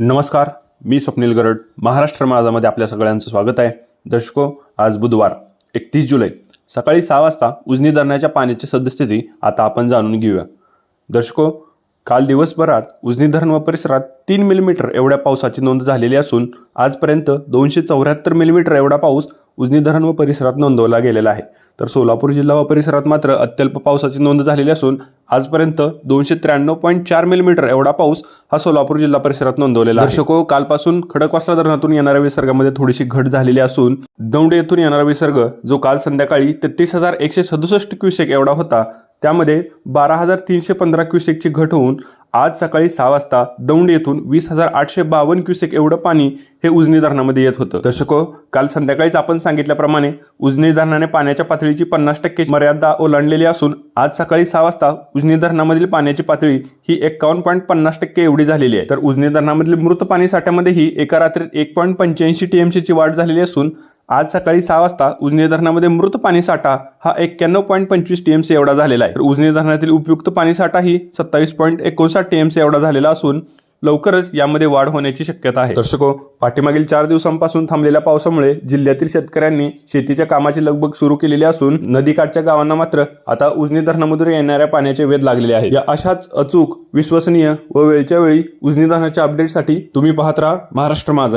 नमस्कार मी स्वप्नील गरड. महाराष्ट्र माझामध्ये आपल्या सगळ्यांचं स्वागत आहे. दर्शको आज बुधवार एकतीस जुलै सकाळी सहा वाजता उजनी धरणाच्या पाण्याची सद्यस्थिती आता आपण जाणून घेऊया. दर्शको काल दिवसभरात उजनी धरण व परिसरात तीन मिलीमीटर एवढ्या पावसाची नोंद झालेली असून आजपर्यंत दोनशे चौऱ्याहत्तर मिलीमीटर एवढा पाऊस उजनी धरण व परिसरात नोंदवला गेलेला आहे. तर सोलापूर जिल्हा व परिसरात मात्र अत्यल्प पावसाची नोंद झालेली असून आजपर्यंत दोनशे त्र्याण्णव पॉईंट चार मिलीमीटर एवढा पाऊस हा सोलापूर जिल्हा परिसरात नोंदवलेला दर्शको कालपासून खडकवासला धरणातून येणाऱ्या विसर्गामध्ये थोडीशी घट झालेली असून दौंड येथून येणारा विसर्ग जो काल संध्याकाळी तेहतीस हजार एकशे सदुसष्ट क्युसेक एवढा होता त्यामध्ये बारा हजार तीनशे पंधरा क्युसेकची घट होऊन आज सकाळी सहा वाजता दौंड येथून वीस हजार आठशे बावन्न क्युसेक एवढं पाणी हे उजनी धरणामध्ये येत होतं. दर्शको काल संध्याकाळीच आपण सांगितल्याप्रमाणे उजनी धरणाने पाण्याच्या पातळीची पन्नास टक्के मर्यादा ओलांडलेली असून आज सकाळी सहा वाजता उजनी धरणामधील पाण्याची पातळी ही एकावन्न पॉईंट पन्नास टक्के एवढी झालेली आहे. तर उजनी धरणामधील मृत पाणी साठ्यामध्येही एका रात्रीत एक पॉईंट पंच्याऐंशी टीएमसीची वाढ झालेली असून आज सकाळी सहा वाजता उजनी धरणामध्ये मृत पाणी साठा हा एक्क्याण्णव पॉईंट पंचवीस टीएमसी एवढा झालेला आहे. तर उजनी धरणातील उपयुक्त पाणी सत्तावीस पॉईंट एकोणसाठ टीएमसी एवढा झालेला असून लवकरच यामध्ये वाढ होण्याची शक्यता आहे. दर्शको पाठीमागील चार दिवसांपासून थांबलेल्या पावसामुळे जिल्ह्यातील शेतकऱ्यांनी शेतीच्या कामाची लगबग सुरू केलेली असून नदीकाठच्या गावांना मात्र आता उजनी धरणामधून येणाऱ्या पाण्याचे वेध लागलेले आहे या अशाच अचूक विश्वसनीय व वेळच्या वेळी उजनी धरणाच्या अपडेटसाठी तुम्ही पाहत राहा महाराष्ट्र माझा.